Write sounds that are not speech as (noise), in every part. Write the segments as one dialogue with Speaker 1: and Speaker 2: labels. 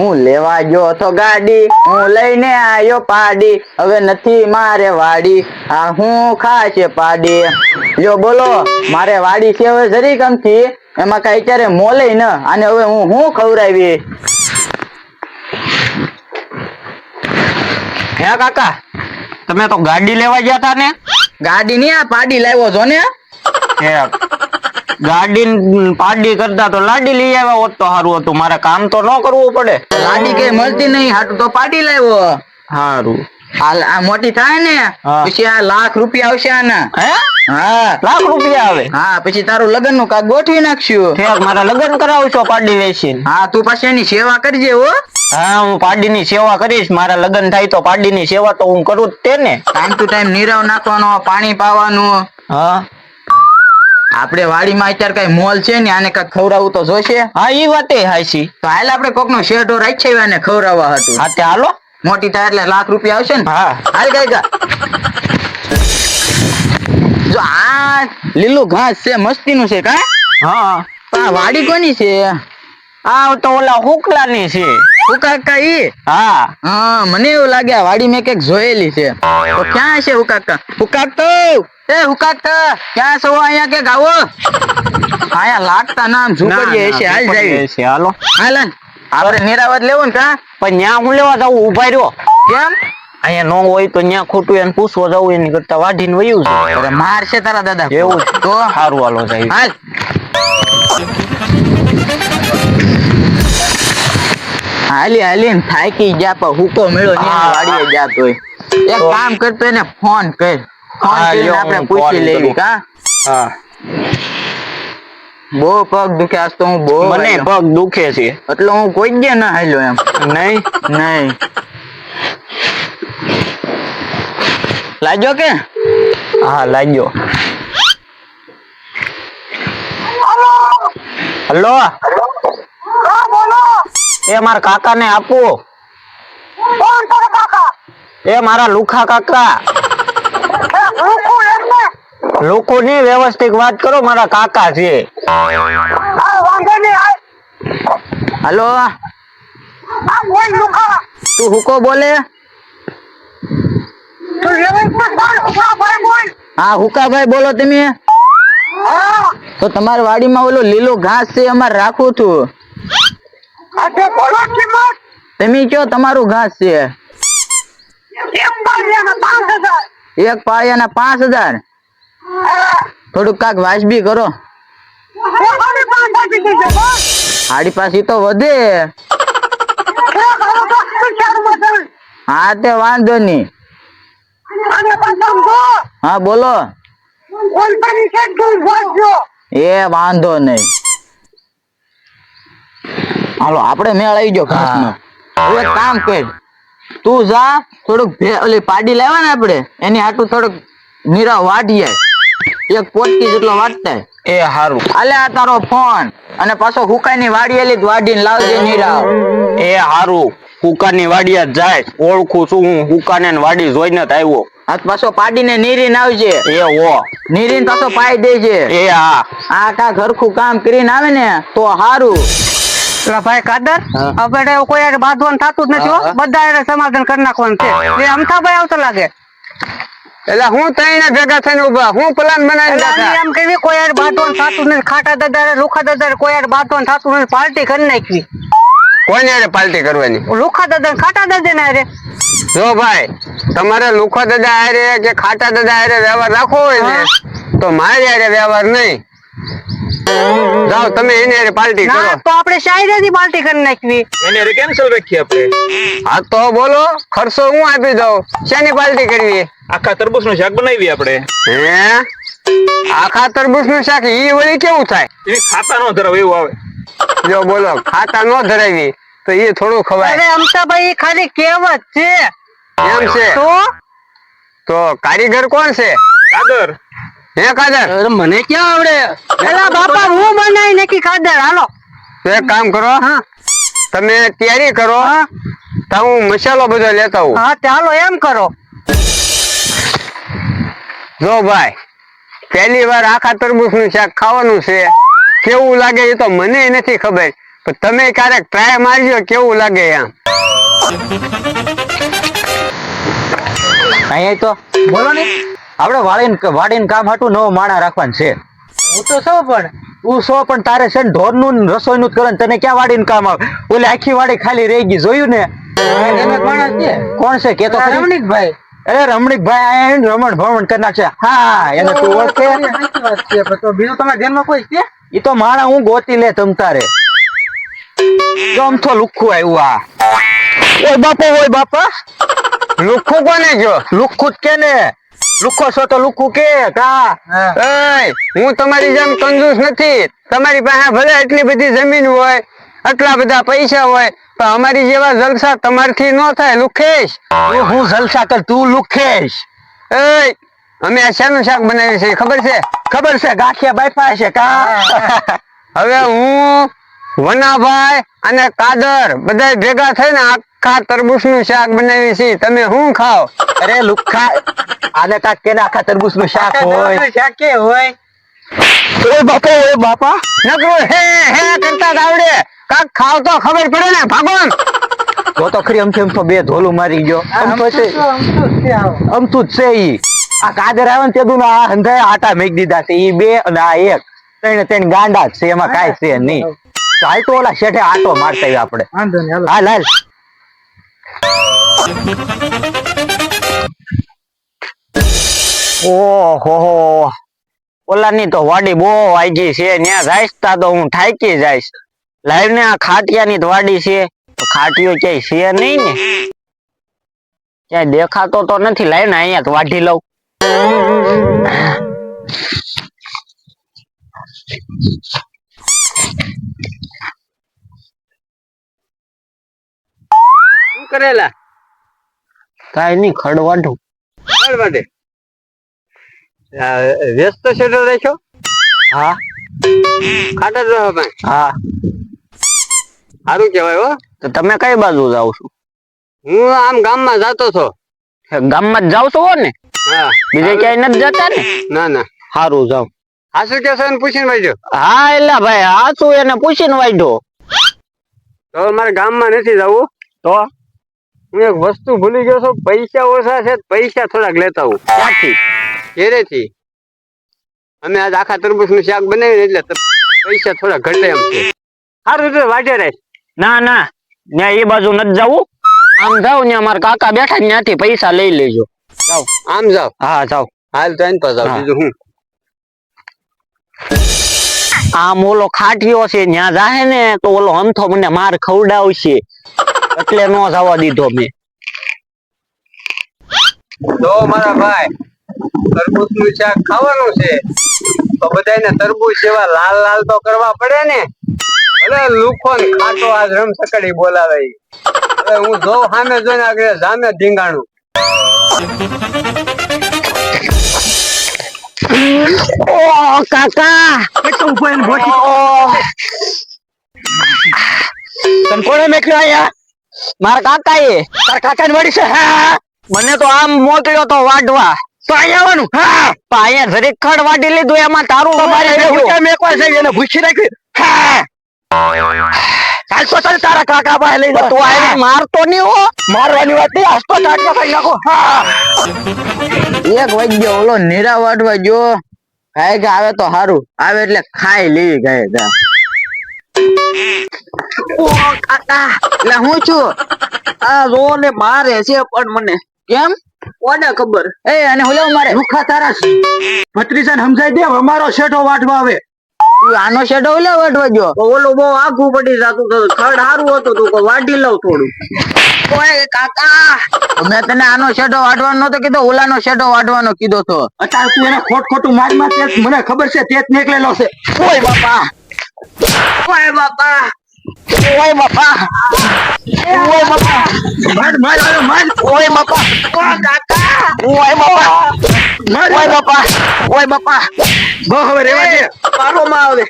Speaker 1: હું લેવા ગયો તો ગાડી હું લઈને આયો પાડી. હવે નથી મારે વાડી. આ હું ખાશે પાડી. જો બોલો મારે વાડી છે હવે જરી કમથી એમાં કઈ અત્યારે મોલે ન? અને હવે હું હું ખવડાવી?
Speaker 2: હે કાકા તમે તો ગાડી લેવા ગયા હતા ને?
Speaker 1: ગાડી નહીં આ પાડી લાવ્યો છો ને?
Speaker 2: હે. ગાડી પાડી કરતા તો લાડી લઈ આવ્યા હોત તો સારું હતું. મારે કામ તો ન કરવું પડે.
Speaker 1: લાડી કઈ મળતી નહીં. હાટું તો પાડી લાવ્યો.
Speaker 2: સારું
Speaker 1: આ મોટી થાય ને પછી આ લાખ રૂપિયા આવશે આના.
Speaker 2: હા? લાખ રૂપિયા આવે?
Speaker 1: હા પછી તારું લગ્નનું કાક ગોઠવી નાખશું.
Speaker 2: મારા લગ્ન કરાવશો પાડી વેચીને
Speaker 1: હા તું પાસે એની સેવા કરજે હો.
Speaker 2: હા હું પાડી ની સેવા કરીશ. મારા લગ્ન થાય તો પાડીની સેવા તો હું કરું જ તેને.
Speaker 1: ટાઈમ ટુ ટાઈમ નીરવ નાખવાનો પાણી પાવાનું.
Speaker 2: હા.
Speaker 1: આપણે વાડીમાં અત્યારે કઈ મોલ છે ને આને કઈ ખવડાવવું તો જોશે?
Speaker 2: હા એ વાતે હાઈસી
Speaker 1: તો હાલ આપણે કોક નો શેઢો રાખી આને ખવડાવવા હતું
Speaker 2: હા તે હાલો.
Speaker 1: મોટી થાય એટલે લાખ રૂપિયા આવશે ને?
Speaker 2: હા.
Speaker 1: હાલ કઈ જો આ લીલું ઘાસ છે મસ્તી નું છે કા?
Speaker 2: હા.
Speaker 1: પણ વાડી કોની છે?
Speaker 2: આ તો ઓલા હુકલાની છે.
Speaker 1: હુકાકા ઈ?
Speaker 2: હા.
Speaker 1: હા મને એવું લાગે વાડી મેં કંઈક જોયેલી છે. તો ક્યાં છે ઉકાકા ઉકાકા એ ઉકાકા ક્યાં છો અહીંયા કે ગાવો? આયા લાગતા નામ ઝૂંપડીએ છે હાલ જાય
Speaker 2: છે હાલો.
Speaker 1: હાલ હાલ. આપણે નિરાવત લેવું ને કા?
Speaker 2: પણ ન્યા હું લેવા જાવ ઊભા રહ્યો.
Speaker 1: કેમ?
Speaker 2: અહીંયા નો હોય તો ન્યા ખોટું એને પૂછવા જવું એની કરતા વાઢીને વયું છે.
Speaker 1: અરે માર છે તારા દાદા.
Speaker 2: એવું
Speaker 1: તો
Speaker 2: સારું હાલો જાય
Speaker 1: હાલ. હાલી હાલી થાકી ગયા પણ હુકો મેળો. વાડીએ જાતો એક કામ કરતો એને ફોન કર. આપણે પૂછી લેવી કા
Speaker 2: હા.
Speaker 1: બહુ પગ દુખે આજ તો હું બહુ
Speaker 2: મને પગ દુખે છે.
Speaker 1: એટલે હું કોઈ જ ના હાલ્યો એમ.
Speaker 2: નહીં.
Speaker 1: નહીં. લાગ્યો કે?
Speaker 2: હા લાગ્યો. હલો? એ મારા કાકા ને આપો એ મારા લુખા કાકા. લોકો ની વ્યવસ્થિત વાત કરો મારા કાકા છે.
Speaker 1: હાલો. તું હુકો બોલે? હા હુકાભાઈ બોલો તમે. તો તમારી વાડીમાં ઓલો લીલો ઘાસ છે અમારે રાખવું છું. તમે કયો તમારું ઘાસ છે? એક પાયાના પાંચ હજાર? થોડુંક કાક વાજબી કરો. હાડી પાછી તો વધે. હા તે વાંધો નહીં. હા બોલો. એ વાંધો નહીં. હાલો આપણે મેળ આવી ગયો ઘાસનો હવે એક કામ કર. તું જા થોડુંક ઓલી પાડી લાવે ને આપણે. એની હાટું થોડુંક નીરા વાઢીએ એક પોટકી જેટલો વાટતે
Speaker 2: એ હારું.
Speaker 1: આલે આ તારો ફોન. અને પાછો હુકાની વાડી એલી જ વાડીને લાવજે નીરા
Speaker 2: એ હારું. હુકાની વાડિયા જાય. ઓળખું છું હું. હુકાને ને વાડી જોઈને જ આવ્યો.
Speaker 1: હાથ પાછો પાડીને નીરીને આવજે.
Speaker 2: એ ઓ
Speaker 1: નીરીને પાછો પાઈ દેજે.
Speaker 2: એ હા.
Speaker 1: આ કા ઘરખું કામ કરીને આવે ને તો હારું.
Speaker 3: ભાઈ કાદર
Speaker 1: હા.
Speaker 3: આપણે કોઈ હારે બાંધવાનું થતું જ નથી બધા સમાધાન કરી નાખવાનું છે. એ અમથાભાઈ આવતો લાગે.
Speaker 4: એટલે હું તઈને ભેગા થઈને ઊભા હું પ્લાન બનાવી બેઠા.
Speaker 3: એમ કેવી? કોઈ યાર બાંધવાનું થતું નથી. ખાટા દાદા લુખા દાદા કોઈ યાર બાંધવાનું થતું નથી. પાર્ટી કરી નાખવી.
Speaker 4: કોની હારે પાર્ટી કરવાની?
Speaker 3: લુખા દાદા ખાટા દાદા ને હારે.
Speaker 4: જો ભાઈ તમારે લુખા દાદા હારે કે ખાટા દાદા હારે વ્યવહાર રાખવો હોય ને તો મારે હારે વ્યવહાર નહીં. જાઓ તમે એની હારે પાર્ટી
Speaker 3: ના તો આપણે શાયરી પાર્ટી કરી નાખવી.
Speaker 5: એને કેન્સલ રાખીએ આપણે.
Speaker 4: હા તો બોલો ખર્ચો હું આપી દઉં? શેની પાર્ટી કરવી?
Speaker 5: આખા તરબૂચનું શાક બનાવી આપણે.
Speaker 4: હે? આખા તરબૂચનું શાક ઈ વળી કેવું થાય?
Speaker 5: એને ખાતા નો ધરાવ એવું આવે.
Speaker 4: જો બોલો ખાતા નો ધરાવી તો એ થોડું ખવાય.
Speaker 3: અરે એ ખાલી કહેવત છે.
Speaker 4: એમ છે?
Speaker 3: તો?
Speaker 4: તો કારીગર કોણ છે?
Speaker 5: કાદર
Speaker 4: હે કાદર
Speaker 1: મને ક્યાં આવડે?
Speaker 3: એલા બાપા હું બનાવી નાખી કાદર હાલો.
Speaker 4: એક કામ કરો.
Speaker 3: હા.
Speaker 4: તમે તૈયારી કરો.
Speaker 3: હા.
Speaker 4: તો હું મસાલો બધો લેતા હું
Speaker 3: હા ચાલો એમ કરો.
Speaker 4: જો ભાઈ પહેલી વાર આખા તરબૂચનું શાક ખાવાનું છે. કેવું લાગે એ તો મને નથી ખબર. પણ તમે ક્યારેક ટ્રાય મારજો કેવું લાગે એમ.
Speaker 2: અહીંયા તો
Speaker 3: બોલો ને.
Speaker 2: આપણે વાળીને વાડીને કામ હતું નવો માણા રાખવાનું છે.
Speaker 3: હું તો સૌ પણ
Speaker 2: તું સો પણ તારે છે ને ઢોરનું ને રસોઈનું જ કરે તને ક્યાં વાડીને કામ આવે? ઓલી આખી વાડી ખાલી રહી ગઈ જોયું ને? કોણ છે? કે તો?
Speaker 3: રમણીકભાઈ.
Speaker 2: અરે રમણીકભાઈ આયા એને રમણ ભમણ કરી નાખશે. હા એને તું ઓળખે?
Speaker 3: તો બીજું તમારા ધ્યાનમાં કોઈ છે?
Speaker 2: એ તો માણા હું ગોતી લે તમતારે તો લુખ્ખું આવ્યું આ. ઓય બાપા ઓય બાપા.
Speaker 4: લુખું કોને જો?
Speaker 2: લુખ્ખું જ કે ને લુખ્ખો છો તો લુખું કે કા?
Speaker 4: હું. તમારી જેમ કંજૂસ નથી. તમારી પાસે ભલે એટલી બધી જમીન હોય આટલા બધા પૈસા હોય પણ અમારી જેવા જલસા તમારથી ન થાય લુખેશ.
Speaker 2: હું જલસા કર? તું લુખેશ.
Speaker 4: એય, અમે આ શાનું શાક બનાવીએ છે ખબર છે?
Speaker 2: ખબર છે ગાંઠિયા બાફા છે કા? (laughs)
Speaker 4: હવે હું વનાભાઈ અને કાદર બધા ભેગા થઈને આખા તરબૂચનું શાક બનાવી છે તમે શું ખાઓ?
Speaker 2: અરે લુખ્ખા આને કાક કે આખા તરબૂચનું શાક હોય?
Speaker 3: શાકે હોય?
Speaker 2: એ બાપા એ બાપા.
Speaker 4: નકરો હે હે કરતા ગાવડે કાક ખાવ તો ખબર પડે ને ભાગોન.
Speaker 2: તો તો ખરી અમથી અમથો બે ધોલું મારી ગયો. અમથો છે. આમ જ છે ઈ. આ કાદર આવે ને તે આ હંધાય આટા મેક દીધા છે. ઈ બે અને આ એક. ત્રણે ત્રણ ગાંડા છે એમાં કાઈ છે નહીં. ચાલ તો ઓલા શેઠે આટો મારતા આપણે.
Speaker 3: હાલ
Speaker 2: હાલ. ઓહો. ઓલાની તો વાડી બહુ વાગી છે. ત્યાં જઈશ તા તો હું થાકી જઈશ. લાઈવ ને આ ખાટિયાની જ વાડી છે. તો ખાટિયો ક્યાંય છે નહીં ને? ક્યાંય દેખાતો તો નથી. લાઈવ ને અહીંયા તો વાઢી લઉં.
Speaker 4: શું કરેલા?
Speaker 2: કઈ નઈ ખડ વાઢું
Speaker 4: ચાલ માટે વ્યસ્ત શેઠો રહેશો
Speaker 2: હા.
Speaker 4: ખાટા જ રહો ભાઈ.
Speaker 2: હા.
Speaker 4: સારું કહેવાય હો.
Speaker 2: તો તમે કઈ બાજુ જાવ છો?
Speaker 4: હું આમ ગામમાં જાતો છો.
Speaker 2: ગામમાં જ જાવ છો ને?
Speaker 4: હા.
Speaker 2: બીજે ક્યાંય નથી જતા ને?
Speaker 4: ના ના.
Speaker 2: સારું જાવ
Speaker 4: હાસુ કેશો એને પૂછીને વાંચો
Speaker 2: હા એલા ભાઈ હા શું એને પૂછીને વાંચો
Speaker 4: તો મારે ગામમાં નથી જવું.
Speaker 2: તો?
Speaker 4: હું એક વસ્તુ ભૂલી ગયો છું. પૈસા ઓછા છે પૈસા થોડાક લેતા હું
Speaker 2: ક્યાંથી?
Speaker 4: ઘેરેથી. અમે આજ આખા તરબૂચનું શાક બનાવીને એટલે પૈસા થોડા ઘટે એમ છે. સારું રીતે વાટે રહે.
Speaker 2: ના ના. ત્યાં એ બાજુ નથી જવું. આમ જાવ ને અમારા કાકા બેઠા ત્યાંથી પૈસા લઈ લેજો. જાવ
Speaker 4: આમ જાવ
Speaker 2: હા જાવ
Speaker 4: હાલ તો એની પાસે બીજું હું
Speaker 2: આમ ઓલો ખાટીયો છે ત્યાં જાહે ને તો ઓલો હમથો મને માર ખવડાવશે. એટલે નો થવા દીધો મેં.
Speaker 4: તો મારા ભાઈ તરબૂચનું શાક ખાવાનું છે તો બધાને તરબૂચ જેવા લાલ લાલ તો કરવા પડે ને. ભલે લુખો ને ખાટો આજ રમ સકડી બોલાવે હું જો સામે જોઈને આગળ જામે ધીંગાણું.
Speaker 2: ઓ કાકા! ઓહ. તને કોણે મેક્યો અહીંયા? મારા કાકા એ તારા કાકા ને મળી છે? હા મને તો આમ મોકલ્યો તો વાઢવા. તો અહીંયા આવવાનું? હા. અહીંયા જરીક ખડ વાઢી લીધું એમાં તારું મેકવા છે એને ભૂખી રાખી હા. ચાલ ચાલ તારા કાકા પાસે લઈ તું મારતો નહીં હો. મારવાની વાત નહીં હસતો ચાટકો કરી નાખો. હા.
Speaker 1: એક વાગ્યો ઓલો નીરા વાટવા જો આવે તો સારું આવે એટલે ખાઈ લેવી ગાય ગા
Speaker 2: ઓ કાકા
Speaker 1: એટલે હું છું
Speaker 2: આ રો ને મારે છે પણ મને
Speaker 1: કેમ?
Speaker 2: કોને ખબર?
Speaker 1: એ અને ઓલો મારે?
Speaker 2: રૂખા તારા ભત્રીજાને સમજાઈ દે અમારો શેઠો વાટવા આવે.
Speaker 1: તું આનો શેઠો ઓલો વાટવા જો
Speaker 2: ઓલો બહુ આખું પડી જતું તો ખડ હારું હતું તું કે વાઢી લઉં થોડું. ઓય કાકા!
Speaker 1: મેં તને આનો શેડો વાટવાનો નતો કીધો ઓલાનો શેઢો વાટવાનો કીધો તો.
Speaker 2: અત્યારે તું એને ખોટ ખોટું માર માર મને ખબર છે તે જ નીકળેલો છે. ઓય બાપા! ઓય બાપા! ઓય બાપા. ઓય બાપા. માર માર માર ઓય બાપા. ઓ કાકા? ઓય બાપા. માર ઓય બાપા. ઓય બાપા. બહુ હવે રેવા દે. પારો માં આવે.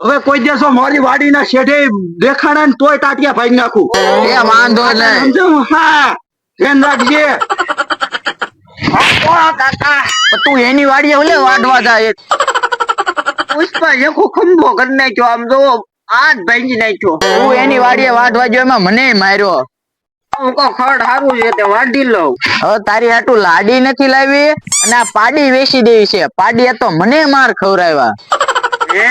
Speaker 2: હવે કોઈ દિવસો મારી વાડીના શેઠે દેખાડા ને તોય ટાટિયા ભાઈ નાખું.
Speaker 1: એ વાંધો નહીં.
Speaker 2: હા ધ્યાન રાખજે.
Speaker 1: કાકા? તું એની વાડીએ ઓલે વાડવા જાય.
Speaker 2: પુષ્પા એકો ખંભો કરી નાખ્યો. આમ જો આ ભાઈ નાખ્યો.
Speaker 1: તું એની વાડીએ વાઢવા વાજ્યો એમાં મને માર્યો.
Speaker 2: હું કહું, ખડ તે વાઢી લઉં.
Speaker 1: હવે તારી હાટુ લાડી નથી લાવી, અને આ પાડી વેચી દેવી છે. પાડીએ તો મને માર ખવરાવ્યા
Speaker 2: હે?